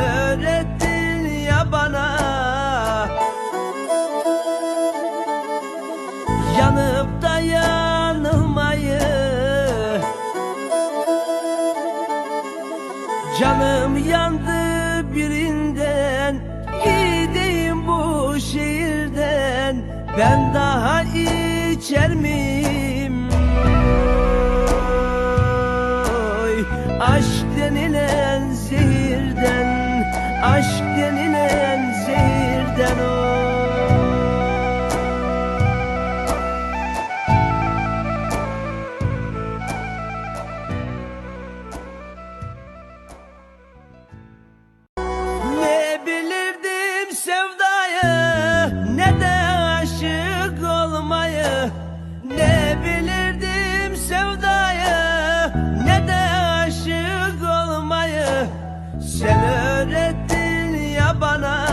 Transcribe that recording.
öğrettin ya bana. Yanıp da yanılmayı. Canım yandı birinden Gideyim bu şehirden. Ben daha içer miyim? Oy, Aşk denilen zehirden Aşk denilen Sen öğrettin ya bana.